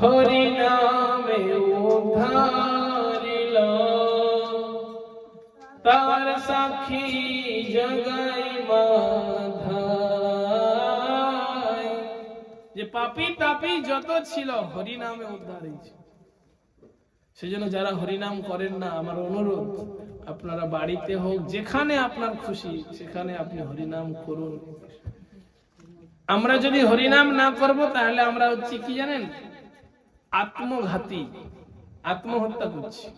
হরি নামে তার সাক্ষী জগাই মাধাই। যে পাপি তাপি যত ছিল, হরি নামে উদ্ধার হয়েছে। সেজন্য যারা হরিনাম করেন না, আমার অনুরোধ, আপনারা বাড়িতে হোক, যেখানে আপনার খুশি, সেখানে আপনি হরিনাম করুন। আমরা যদি হরিনাম না করব, তাহলে আমরা হচ্ছে কি জানেন? আত্মঘাতী, আত্মহত্যা করছি।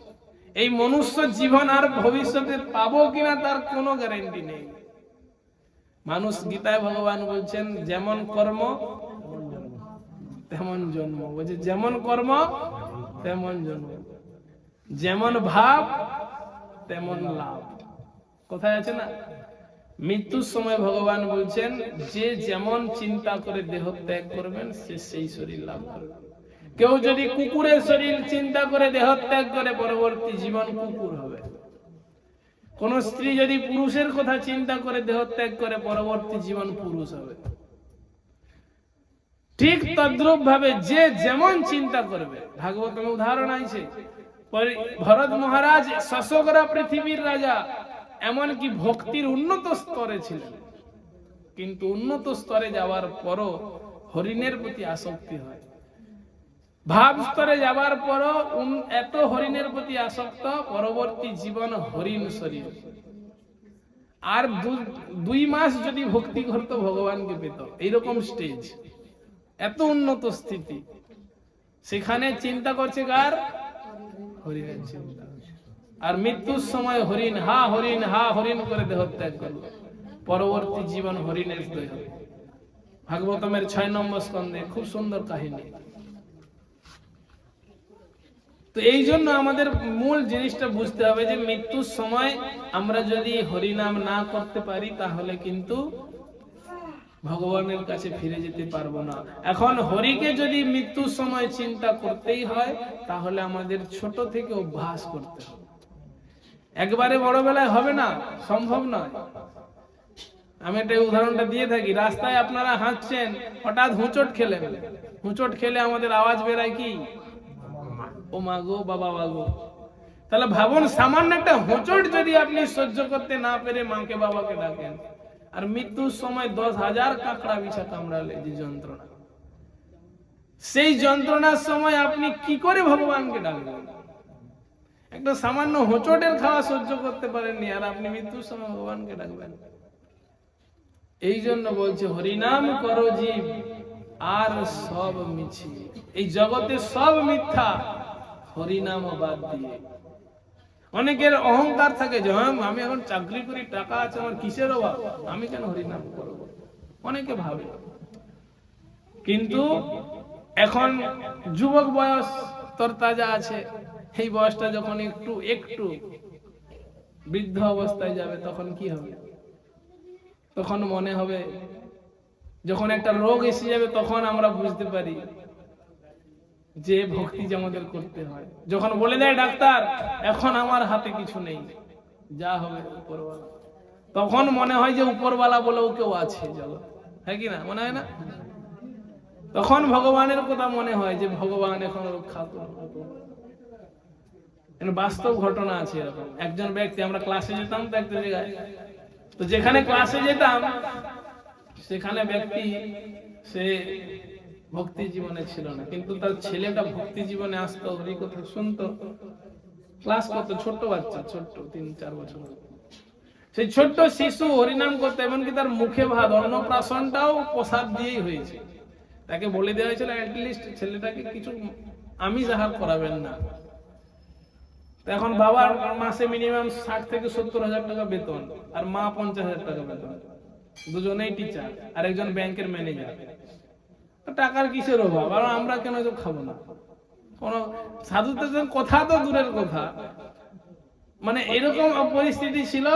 এই মনুষ্য জীবন আর ভবিষ্যতে পাবো কিনা তার কোনো গ্যারেন্টি নেই। মানুষ গীতায় ভগবান বলছেন, যেমন কর্ম তেমন জন্ম। বলছে, যেমন কর্ম, তেমন জন্ম। যেমন ভাব, তেমন লাভ। কোথায় আছে না? মৃত্যুর সময় ভগবান বলছেন, যে যেমন চিন্তা করে দেহ ত্যাগ করবেন, সে সেই শরীর লাভ করবে। কেউ যদি কুকুরের শরীর চিন্তা করে দেহ ত্যাগ করে, পরবর্তী জীবন কুকুর হবে। কোন স্ত্রী যদি পুরুষের কথা চিন্তা করে দেহ ত্যাগ করে, পরবর্তী জীবন পুরুষ হবে। ঠিক তদ্রুপ ভাবে যে যেমন চিন্তা করবে, ভাগবত উদাহরণ আছে? ভরত মহারাজ শশকরা পৃথিবীর রাজা, এমনকি ভক্তির উন্নত স্তরে ছিলেন। কিন্তু উন্নত স্তরে যাওয়ার পরও হরিণের প্রতি আসক্তি হয়। ভাব স্তরে যাবার পরও এত হরিণের প্রতি আসক্ত, পরবর্তী জীবন হরিণ শরীর। আর দুই মাস যদি ভক্তি করতো ভগবানকে পেত, এইরকম স্টেজ এত উন্নত স্থিতি। সেখানে চিন্তা করছে কার? হরিণের চিন্তা। আর মৃত্যুর সময় হরিণ, হা হরিণ হা, হরিণ করে দেহ ত্যাগ করল। পরবর্তী জীবন হরিণের দেহ। ভাগবতমের ছয় নম্বর স্কন্ধে খুব সুন্দর কাহিনী। তো এই জন্য আমাদের মূল জিনিসটা বুঝতে হবে যে মৃত্যুর সময় আমরা যদি হরিনাম না করতে পারি, তাহলে কিন্তু ভগবানের কাছে ফিরে যেতে পারব না। এখন হরিকে যদি মৃত্যুর সময় চিন্তা করতেই হয়, তাহলে আমাদের ছোট থেকে অভ্যাস করতে হবে। একবারে বড় বেলায় হবে না, সম্ভব নয়। আমি একটা উদাহরণটা দিয়ে থাকি, রাস্তায় আপনারা হাঁটছেন, হঠাৎ হুঁচট খেলেন। হুঁচট খেলে আমাদের আওয়াজ বেরায় কি? ও মা গো বাবা বাগো তাহলে ভাবুন, সামান্য একটা হোঁচট যদি আপনি সহ্য করতে না পেরে মাকে, বাবাকে ডাকেন। আর মৃত্যুর সময় দশ হাজার কাঁকড়া বিছা কামড়ালে যে যন্ত্রণা। সেই যন্ত্রণার সময় আপনি কি করে ভগবানকে ডাকবেন? একটা সামান্য হোঁচটের খাওয়া সহ্য করতে পারেননি, আর আপনি মৃত্যুর সময় ভগবানকে ডাকবেন। এই জন্য বলছে, হরিনাম করো জীব, আর সব মিছি। এই জগতে সব মিথ্যা। হরিনাম বাদ দিয়ে। অনেকের অহংকার থাকে যে হ্যাঁ আমি এখন চাকরি করি, টাকা আছে, আমার কিসের অভাব? আমি কেন হরিনাম করব? অনেকে ভাবে। কিন্তু এখন যুবক বয়স তোর তাজা আছে। এই বয়সটা যখন একটু একটু বৃদ্ধ অবস্থায় যাবে, তখন কি হবে? তখন মনে হবে, যখন একটা রোগ এসে যাবে, তখন আমরা বুঝতে পারি যে ভক্তি যে আমাদের করতে হয়। যখন বলে দেয় ডাক্তার, এখন আমার হাতে কিছু নেই। যা হবে উপরওয়ালা। তখন মনে হয় যে উপরওয়ালা বলেও কেউ আছে জগৎ। হ্যাঁ কি না? মনে হয় না? তখন ভগবানের কথা মনে হয় যে ভগবান এখন রক্ষা বাস্তব ঘটনা আছে এরকম। একজন ব্যক্তি, আমরা ক্লাসে যেতাম তো একটা জায়গায়। তো যেখানে ক্লাসে যেতাম, সেখানে ব্যক্তি, সে ভক্তি জীবনে ছিল না। কিন্তু তার ছেলেটা ভক্তি জীবনে আসতো হরি কথা শুনতো। ক্লাস করতো, ছোট্ট বাচ্চা, ছোট্ট, তিন, চার বছর। সেই ছোট্ট শিশু হরিনাম করতো, এমনকি তার মুখে ভাত, অন্নপ্রাশনটাও প্রসাদ দিয়েই হয়েছে। তাকে বলে দেওয়া হয়েছিল অ্যাটলিস্ট ছেলেটাকে কিছু আমিষ আহার করাবেন না। এখন বাবার মাসে মিনিমাম ষাট থেকে সত্তর হাজার টাকা বেতন, আর মা পঞ্চাশ হাজার টাকা বেতন। দুজনেই টিচার আর একজন ব্যাংকের ম্যানেজার টাকার কিসের অভাব? আর আমরা কেন তো খাব না? কোন সাধুদের কথা তো দূরের কথা। মানে এরকম পরিস্থিতি ছিল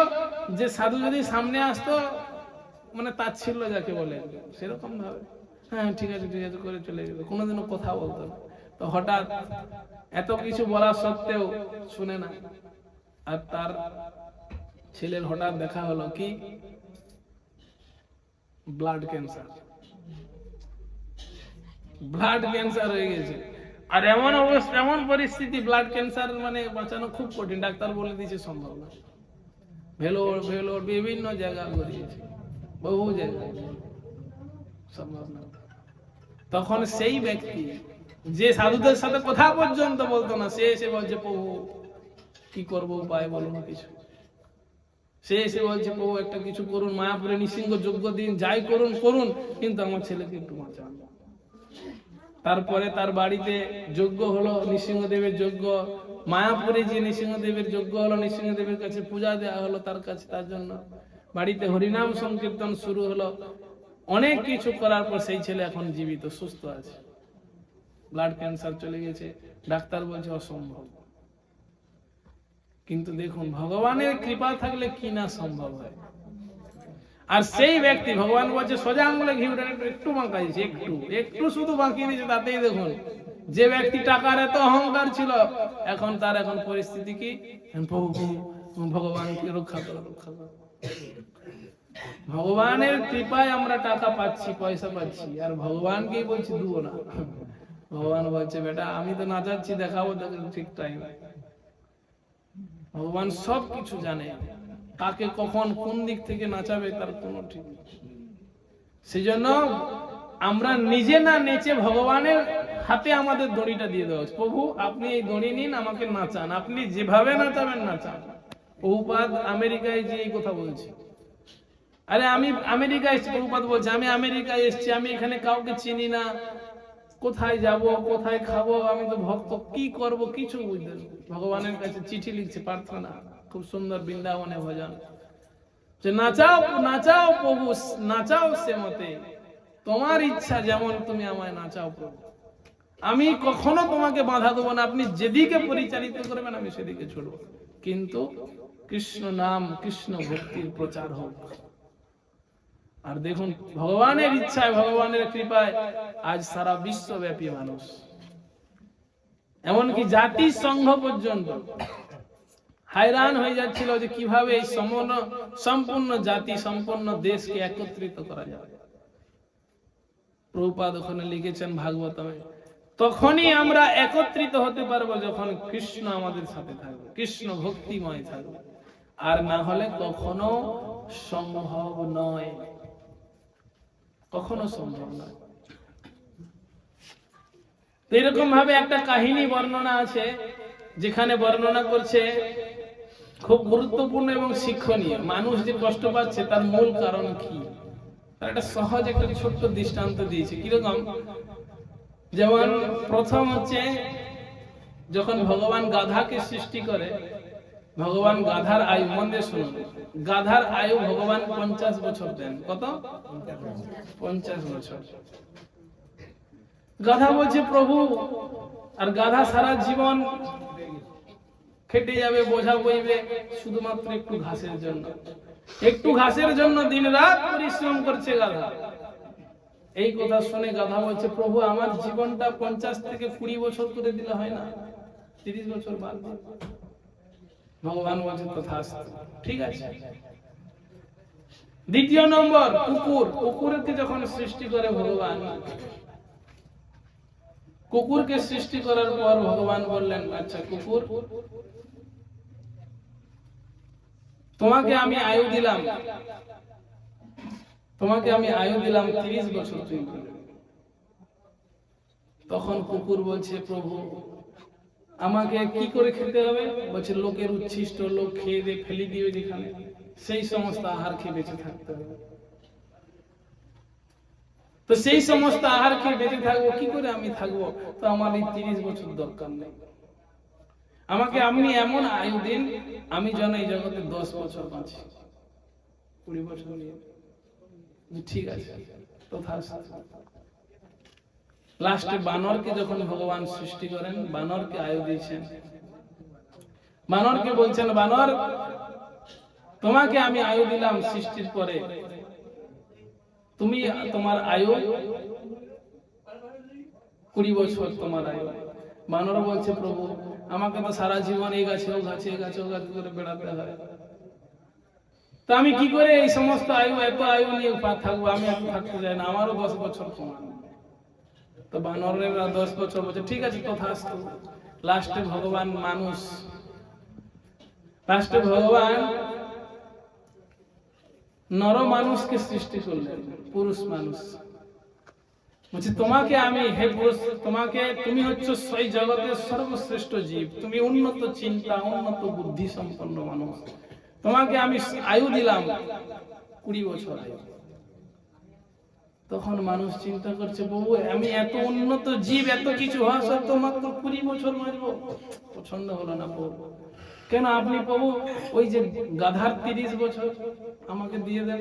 যে সাধু যদি সামনে আসতো মানে তাচ্ছিল্য যাকে বলে, সেরকম ভাবে। হ্যাঁ ঠিক আছে ঠিক আছে, করে চলে যেত কোনোদিনও কথা বলতো তো হঠাৎ এত কিছু বলা সত্ত্বেও শুনে না। আর তার ছেলের হঠাৎ দেখা হলো কি? Blood cancer. ব্লাড ক্যান্সার হয়ে গেছে। আর এমন অবস্থা, এমন পরিস্থিতি ব্লাড ক্যান্সার মানে বাঁচানো খুব কঠিন, ডাক্তার বলে দিয়েছে সম্ভব না। ভেলোর ভেলোর বিভিন্ন জায়গা ঘুরিয়েছে, বহু জায়গায়। সম্ভব না। তখন সেই ব্যক্তি, যে সাধুদের সাথে কথা পর্যন্ত বলতো না, সে এসে বলছে প্রভু কি করব উপায় বলুন কিছু? সে এসে বলছে প্রভু একটা কিছু করুন মায়াপুরে নৃসিংহ যোগ্য দিন, যাই করুন করুন, কিন্তু আমার ছেলেকে একটু বাঁচান। তারপরে তার বাড়িতে যজ্ঞ হলো, নৃসিংহদেবের যজ্ঞ। মায়াপুরে যে নৃসিংহদেবের যজ্ঞ হলো, নৃসিংহদেবের কাছে পূজা দেওয়া হলো তার কাছে, তার জন্য। বাড়িতে হরিনাম সংকীর্তন শুরু হলো। অনেক কিছু করার পর সেই ছেলে এখন জীবিত, সুস্থ আছে। ব্লাড ক্যান্সার চলে গেছে। ডাক্তার বলছে, অসম্ভব। কিন্তু দেখুন, ভগবানের কৃপা থাকলে কি না সম্ভব হয়? আর সেই ব্যক্তি ভগবান বলছে, সোজা আঙুলে ঘিউটা একটু একটু বাঁকা দিয়েছে একটু একটু শুধু বাঁকিয়ে দিয়েছে তাতেই দেখুন, যে ব্যক্তি টাকার এত অহংকার ছিল, এখন তার এখন পরিস্থিতি কি? ভগবানকে রক্ষা করো রক্ষা করো। ভগবানের কৃপায় আমরা টাকা পাচ্ছি, পয়সা পাচ্ছি, আর ভগবানকেই বলছি দুবো না। ভগবান বলছে, বেটা, আমি তো না নাচাচ্ছি, দেখাবো ঠিক টাইম ভগবান সব কিছু জানে। কাকে কখন কোন দিক থেকে নাচাবে তার কোনো ঠিক সেই আমরা নিজে না নেচে ভগবানের হাতে আমাদের দড়িটা দিয়ে দেওয়া। প্রভু, আপনি এই দড়ি নিন, আমাকে নাচান। আপনি যেভাবে নাচাবেন, নাচান। বহুপাত আমেরিকায় যে এই কথা বলছে। আরে, আমি আমেরিকা এসেছি বহুপাত বলছে, আমি আমেরিকায় এসেছি, আমি এখানে কাউকে চিনি না। কোথায় যাব, কোথায় খাব, আমি তো ভক্ত, কি করব, কিছু বুঝতে। ভগবানের কাছে চিঠি লিখছে, প্রার্থনা। খুব সুন্দর বৃন্দাবনে ভজন। যে নাচাও নাচাও প্রভু, নাচাও সে মতে। তোমার ইচ্ছা যেমন, তুমি আমায় নাচাও প্রভু। আমি কখনো তোমাকে বাধা দেবো না। আপনি যেদিকে পরিচালিত করবেন, আমি সেদিকে ছুটবো। কিন্তু কৃষ্ণ নাম, কৃষ্ণ ভক্তির প্রচার হোক। আর দেখুন, ভগবানের ইচ্ছায়, ভগবানের কৃপায় আজ সারা বিশ্বব্যাপী মানুষ। এমনকি জাতি সংঘ পর্যন্ত হায়রান হয়ে যাচ্ছিল যে কীভাবে এই সমন, সম্পূর্ণ জাতি, সম্পূর্ণ দেশকে একত্রিত করা যাবে। প্রভুপাদ ওখানে লিখেছেন ভাগবতমে, তখনই আমরা একত্রিত হতে পারব যখন কৃষ্ণ আমাদের সাথে থাকবে, কৃষ্ণ ভক্তিময় থাকবে। আর না হলে কখনো সম্ভব নয়। কখনো সম্ভব নয়। এরকম ভাবে একটা কাহিনী বর্ণনা আছে, যেখানে বর্ণনা করছে খুব গুরুত্বপূর্ণ এবং শিক্ষণীয়। মানুষ যে কষ্ট পাচ্ছে, তার মূল কারণ কি? তার একটা সহজ একটা ছোট্ট দৃষ্টান্ত দিয়েছে। কীরকম? যেমন, প্রথম হচ্ছে, যখন ভগবান গাধাকে সৃষ্টি করে, ভগবান গাধার আয়ু, মন দিয়ে শুনুন। গাধার আয়ু ভগবান পঞ্চাশ বছর দেন। কত? পঞ্চাশ বছর। গাধা বলছে, প্রভু, আর গাধা সারা জীবন খেটে যাবে, বোঝা বইবে, শুধুমাত্র একটু ঘাসের জন্য। একটু ঘাসের জন্য দিন রাত পরিশ্রম করছে গাধা। এই কথা শুনে গাধা বলছে, প্রভু, আমার জীবনটা পঞ্চাশ থেকে কুড়ি বছর করে দিলে হয় না? তিরিশ বছর বাদ ভগবান বলছে, তথাস্তু। ঠিক আছে। দ্বিতীয় নম্বর, কুকুর। কুকুরকে যখন সৃষ্টি করে ভগবান, কুকুরকে সৃষ্টি করার পর ভগবান বললেন আচ্ছা কুকুর তোমাকে আমি আয়ু দিলাম। তোমাকে আমি আয়ু দিলাম তিরিশ বছর তুই তখন কুকুর বলছে, প্রভু, আমাকে কি করে খেতে হবে? বলছে, লোকের উচ্ছিষ্ট লোক খেয়ে দিয়ে ফেলে দিবে যেখানে। সেই সমস্ত আহার খেয়ে বেঁচে থাকতে হবে। তো সেই সমস্ত আহার খেয়ে বেঁচে থাকব, কি করে আমি থাকব? তো আমার এই তিরিশ বছর দরকার নেই। আমাকে আপনি এমন আয়ু দিন আমি যেন এই জগতে দশ বছর বাঁচি। কুড়ি বছর নিয়ে। ঠিক আছে লাস্টে বানরকে যখন ভগবান সৃষ্টি করেন বানরকে আয়ু দিয়েছেন। বানরকে বলছেন বানর তোমাকে আমি আয়ু দিলাম সৃষ্টির পরে। তুমি তোমার আয়ু কুড়ি বছর তোমার আয়ু। বানর বলছে প্রভু আমাকে তো সারা জীবন এই গাছে, ও গাছে, এই গাছে, ও গাছে করে বেড়াতে হয়। তা আমি কি করে এই সমস্ত আয়ু, এত আয়ু নিয়ে পা- থাকব? আমি এত থাকতে চাই না, আমারও দশ বছর কমান তো বানরেরা দশ বছর বছর ঠিক আছে তথাস্তু লাস্টে ভগবান মানুষ, লাস্টে ভগবান নর মানুষকে সৃষ্টি করলেন, পুরুষ মানুষ। তোমাকে আমি হে তোমাকে তুমি সেই জগতের সর্বশ্রেষ্ঠ জীব। তুমি উন্নত চিন্তা, উন্নত বুদ্ধি সম্পন্ন মানুষ। তোমাকে আমি আয়ু দিলাম কুড়ি বছর তখন মানুষ চিন্তা করছে বাবু আমি এত উন্নত জীব, এত কিছু হওয়া সত্ত্বেও মাত্র কুড়ি বছর মারবো। পছন্দ হলো না প্রভু কেন আপনি প্রভু ওই যে গাধার তিরিশ বছর আমাকে দিয়ে দেন।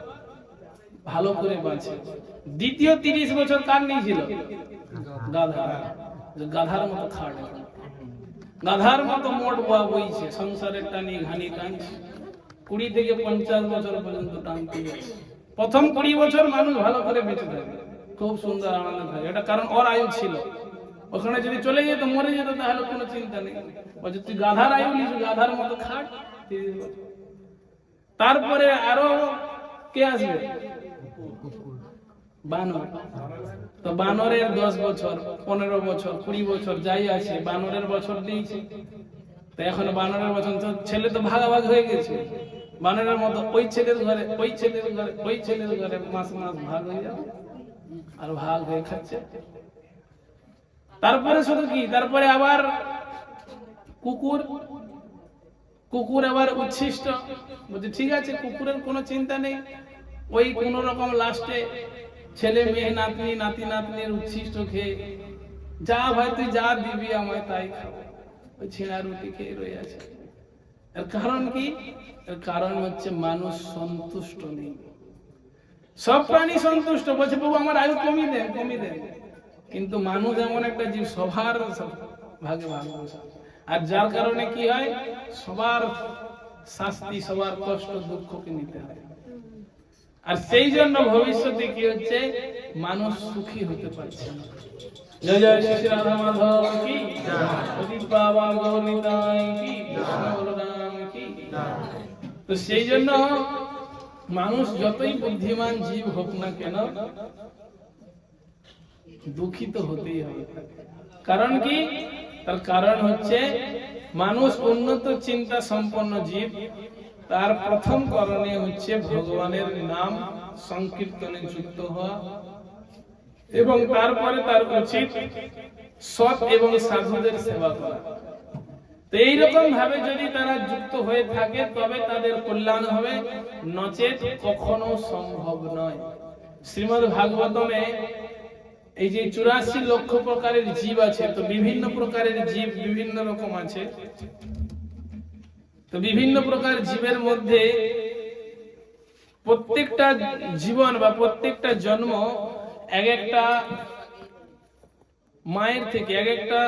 ভালো করে বাঁচে। দ্বিতীয় তিরিশ বছর কার নিয়েছিল গাধা গাধার। মতো খাট গাধার মতো মোট বয়া বইছে সংসারের টানি ঘানি টানছে। কুড়ি থেকে পঞ্চাশ বছর পর্যন্ত টানতে গেছে। প্রথম কুড়ি বছর মানুষ ভালো করে বেঁচে থাকে। খুব সুন্দর আনন্দ থাকে। এটা কারণ ওর আয়ু ছিল। ওখানে যদি চলে যেত, মরে যেত, তাহলে কোনো চিন্তা নেই। বলছে, তুই গাধার আয়ু নিস, গাধার মতো খাট তারপরে আরও কে আসবে? বানর। তো বানরের দশ বছর, পনেরো বছর, কুড়ি বছর যাই আছে, বানরের বছর দিয়েছে তো এখন বানরের বছর, তো ছেলে তো ভাগাভাগ হয়ে গেছে। বানরের মতো ওই ছেলের ঘরে, ওই ছেলের ঘরে, ওই ছেলের ঘরে মাস মাস ভাগ হয়ে যাবে আর ভাগ হয়ে খাচ্ছে। তারপরে শুধু কি? তারপরে আবার কুকুর কুকুর আবার উচ্ছিষ্ট। বলছে, ঠিক আছে, কুকুরের কোনো চিন্তা নেই। ওই কোন রকম লাস্টে ছেলে মেয়ে, নাতনি, নাতি, নাতনির উচ্ছিষ্ট খেয়ে যা ভাই তুই যা দিবি আমায় তাই খাব। ওই ছিঁড়া রুটি খেয়ে রয়ে আছে। এর কারণ কি? এর কারণ হচ্ছে মানুষ সন্তুষ্ট নেই। সব প্রাণী সন্তুষ্ট। বলছে বাবু আমার আয়ু কমিয়ে দেন কমিয়ে দেন। কিন্তু মানুষ এমন একটা জীব, সবার ভাগে ভাগ বসে। আর যার কারণে কি হয়? সবার শাস্তি, সবার কষ্ট, দুঃখকে নিতে হয়। আর সেই জন্য ভবিষ্যতে কি হচ্ছে? মানুষ সুখী হতে পারছে না। জয় জয় শ্রী রাধা মাধব কি প্রদীপ বাবা গৌরীদাই কি বলরাম কি তো সেই জন্য মানুষ যতই বুদ্ধিমান জীব হোক না কেন দুঃখিত হতেই হবে। কারণ কি? তার কারণ হচ্ছে মানুষ উন্নত চিন্তা সম্পন্ন জীব তার প্রথম করণীয় হচ্ছে ভগবানের নাম সংকীর্তনে যুক্ত হওয়া এবং তারপরে তার উচিত সৎ এবং সাধুদের সেবা করা। তো এইরকম ভাবে যদি তারা যুক্ত হয়ে থাকে, তবে তাদের কল্যাণ হবে। নচেত কখনো সম্ভব নয়। শ্রীমদ ভাগবতমে এই যে চুরাশি লক্ষ প্রকারের জীব আছে, তো বিভিন্ন প্রকারের জীব বিভিন্ন রকম আছে। তো বিভিন্ন প্রকার জীবের মধ্যে প্রত্যেকটা জীবন বা প্রত্যেকটা জন্ম এক একটা মায়ের থেকে, এক একটা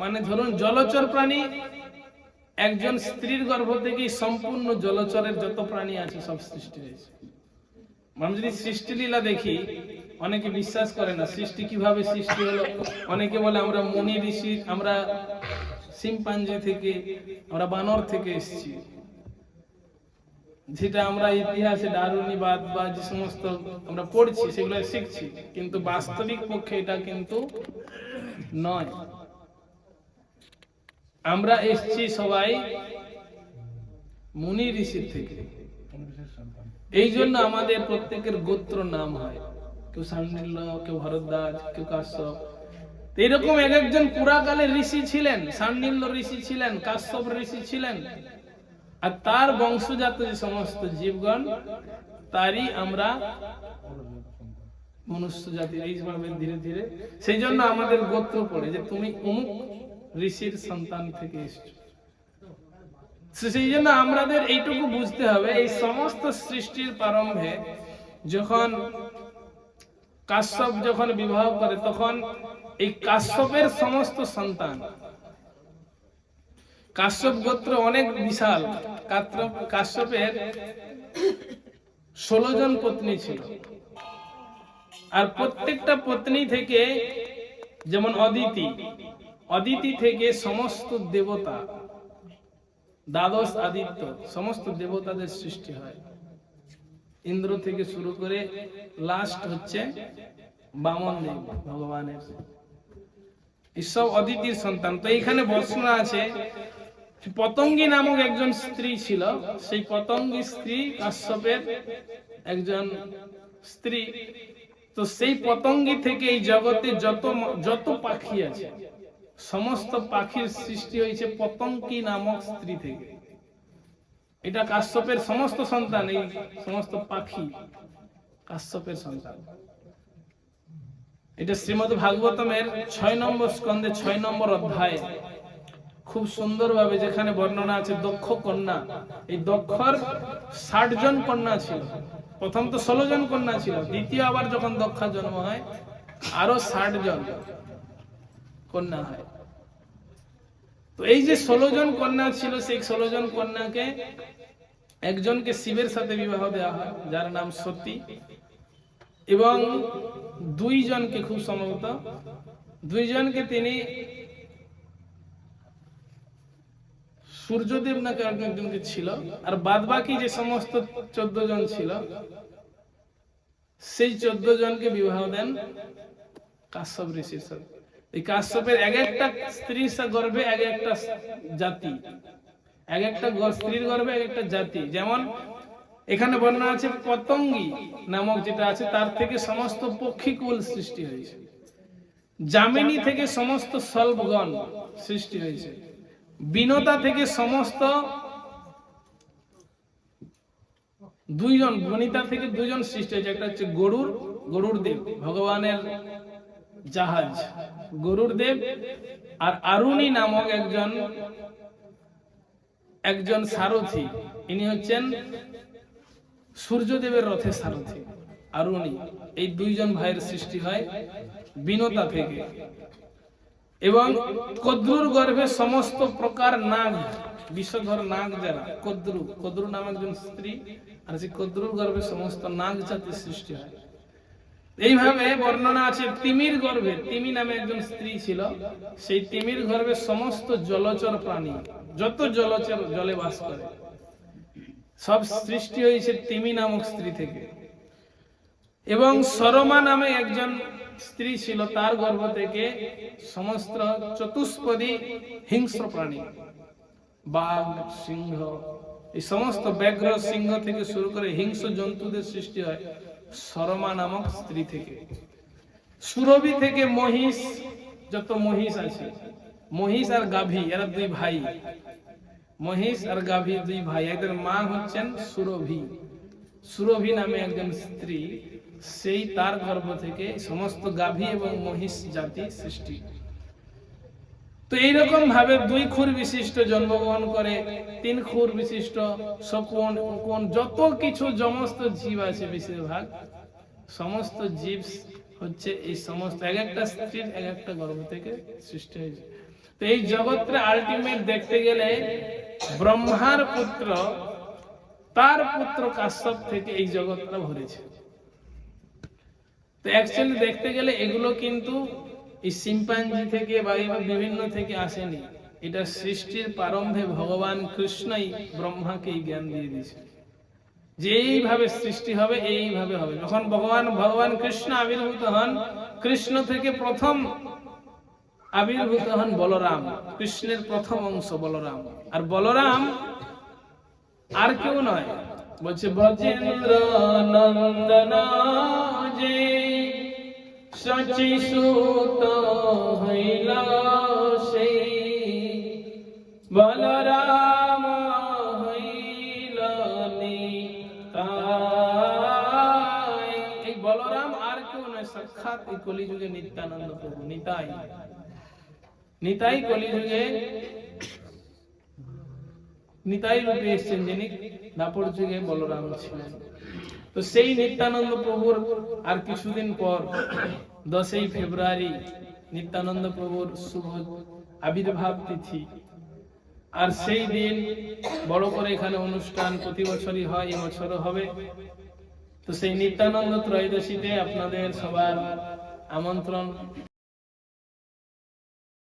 মানে ধরুন জলচর প্রাণী, একজন স্ত্রীর গর্ভ থেকেই সম্পূর্ণ জলচরের যত প্রাণী আছে সব সৃষ্টি হয়েছে। আমরা যদি সৃষ্টি লীলা দেখি, অনেকে বিশ্বাস করে না, সৃষ্টি কীভাবে সৃষ্টি হলো? অনেকে বলে আমরা মনি ঋষি, আমরা সিম্পাঞ্জি থেকে আমরা বানর থেকে এসেছি। যেটা আমরা ইতিহাসে দারুণীবাদ বা যে সমস্ত আমরা পড়ছি, সেগুলো শিখছি। কিন্তু বাস্তবিক পক্ষে এটা কিন্তু নয়। আমরা এসছি সবাই মুনি ঋষির থেকে। এই জন্য আমাদের প্রত্যেকের গোত্র নাম হয়। কেউ সান্ডিল্য কেউ ভরদ্বাজ, কেউ কাশ্যপ। এরকম এক একজন পুরাকালে ঋষি ছিলেন সান্ডিল্য ঋষি ছিলেন, কাশ্যপ ঋষি ছিলেন। আর তার বংশজাত যে সমস্ত জীবগণ, তারই আমরা মনুষ্য জাতি এইভাবে ধীরে ধীরে, সেই জন্য আমাদের গোত্র পড়ে যে তুমি অমুক ঋষির সন্তান থেকে এসছো। সেই জন্য আমাদের এইটুকু বুঝতে হবে, এই সমস্ত সৃষ্টির প্রারম্ভে যখন কাশ্যপ যখন বিবাহ করে, তখন এই কাশ্যপের সমস্ত সন্তান। কাশ্যপ গোত্র অনেক বিশাল। কাশ্যপের ষোলো জন পত্নী ছিল। আর প্রত্যেকটা পত্নী থেকে যেমন অদিতি অদিতি থেকে সমস্ত দেবতা, দ্বাদশ আদিত্য, সমস্ত দেবতাদের সৃষ্টি হয়। ইন্দ্র থেকে শুরু করে লাস্ট হচ্ছে বামন দেব ভগবানের। এসব অদিতির সন্তান। তো এইখানে বর্ষনা আছে, পতঙ্গী নামক একজন স্ত্রী ছিল। সেই পতঙ্গী স্ত্রী কাশ্যপের একজন স্ত্রী। তো সেই পতঙ্গী থেকে এই জগতে যত যত পাখি আছে, সমস্ত পাখির সৃষ্টি হয়েছে পতঙ্গী নামক স্ত্রী থেকে। এটা কাশ্যপের সমস্ত সন্তান, এই সমস্ত পাখি কাশ্যপের সন্তান। এটা শ্রীমদ ভাগবতমের ছয় নম্বর স্কন্ধে ছয় নম্বর অধ্যায়। খুব সুন্দরভাবে যেখানে বর্ণনা আছে দক্ষ কন্যা। এই দক্ষর ষাট জন কন্যা ছিল। প্রথম তো ষোলো জন কন্যা ছিল। দ্বিতীয় আবার যখন দক্ষা জন্ম হয়, আরও ষাট জন কন্যা হয়। তো এই যে ষোলো জন কন্যা ছিল, সেই ষোলো জন কন্যাকে একজনকে শিবের সাথে বিবাহ দেওয়া হয়, যার নাম সতী। এবং দুইজনকে খুব সম্ভবত, দুইজনকে তিনি সূর্যদেব নাকি একজনকে ছিল, আর বাদ বাকি যে সমস্ত চোদ্দ জন ছিল, সেই চোদ্দ জনকে বিবাহ দেন কাশ্যপ ঋষির সাথে এই কাশ্যপের এক একটা স্ত্রীর গর্ভে এক একটা জাতি, এক একটা স্ত্রীর গর্ভে এক একটা জাতি। যেমন এখানে বর্ণনা আছে পতঙ্গী নামক যেটা আছে, তার থেকে সমস্ত পক্ষীকুল সৃষ্টি হয়েছে। জামিনী থেকে সমস্ত সল্পগণ সৃষ্টি হয়েছে। বিনতা থেকে সমস্ত দুইজন, বনিতা থেকে দুইজন সৃষ্টি হয়েছে। একটা হচ্ছে গরুর গরুর দেব, ভগবানের জাহাজ, গরুর দেব। আর আরুণী নামক একজন একজন সারথি, ইনি হচ্ছেন সূর্যদেবের রথের সারথি। আরুণী, এই দুইজন ভাইয়ের সৃষ্টি হয় বিনতা থেকে। এবং কদ্রুর গর্ভে সমস্ত প্রকার নাগ, বিষধর নাগ যারা, কদ্রু কদ্রু নাম একজন স্ত্রী, আর সেই কদ্রুর গর্ভে সমস্ত নাগ জাতির সৃষ্টি হয়। এইভাবে বর্ণনা আছে তিমির গর্ভে, তিমি নামে একজন স্ত্রী ছিল। সেই তিমির গর্ভে সমস্ত জলচর প্রাণী, যত জলচর জলে বাস করে সব সৃষ্টি হয়েছে তিমি নামক স্ত্রী থেকে। এবং সরমা নামে একজন স্ত্রী ছিল, তার গর্ভ থেকে সমস্ত চতুষ্পদী হিংস্র প্রাণী, বাঘ, সিংহ, এই সমস্ত ব্যাঘ্র সিংহ থেকে শুরু করে হিংস্র জন্তুদের সৃষ্টি হয় সরমা নামক স্ত্রী থেকে। সুরভি থেকে মহিষ, যত মহিষ আছে, মহিষ আর গাভী, এরা দুই ভাই। মহিষ আর গাভী দুই ভাই। এদের মা হচ্ছেন সুরভি। সুরভি নামে একজন স্ত্রী, সেই তার গর্ভ থেকে সমস্ত গাভী এবং মহিষ জাতি সৃষ্টি। তো এইরকম ভাবে দুই খুর বিশিষ্ট জন্মগ্রহণ করে, তিন খুর বিশিষ্ট শকুন, কোন যত কিছু সমস্ত জীব আছে বেশিরভাগ, সমস্ত জীব হচ্ছে এই সমস্ত এক একটা স্ত্রীর এক একটা গর্ভ থেকে সৃষ্টি হয়েছে। তো এই জগৎটা আলটিমেট দেখতে গেলে ব্রহ্মার পুত্র, তার পুত্র কাশ্যপ থেকে এই জগৎটা ভরেছে। তো অ্যাকচুয়ালি দেখতে গেলে এগুলো কিন্তু এই সিম্পাঞ্জি থেকে বা বিভিন্ন থেকে আসেনি। এটা সৃষ্টির প্রারম্ভে ভগবান কৃষ্ণই ব্রহ্মাকে এই জ্ঞান দিয়ে দিয়েছে। যে এইভাবে সৃষ্টি হবে, এইভাবে হবে। যখন ভগবান ভগবান কৃষ্ণ আবির্ভূত হন, কৃষ্ণ থেকে প্রথম আবির্ভূত হন বলরাম, কৃষ্ণের প্রথম অংশ বলরাম। আর বলরাম আর কেউ নয়, বলছে ব্রজেন্দ্র নন্দন যে হইল সেই বলরাম হইল বলরাম আর কেউ নয়, সাক্ষাৎ এই কলিযুগে নিত্যানন্দ প্রভু, নিতাই। নিতাই কলিযুগে নিতাই রূপে এসেছেন যিনি দাপর যুগে বলরাম ছিলেন। তো সেই নিত্যানন্দ প্রভুর আর কিছুদিন পর দশই ফেব্রুয়ারি নিত্যানন্দ প্রভুর শুভ আবির্ভাব তিথি। আর সেই দিন বড় করে এখানে অনুষ্ঠান প্রতি বছরই হয় এবছরও হবে। তো সেই নিত্যানন্দ ত্রয়োদশীতে আপনাদের সবার আমন্ত্রণ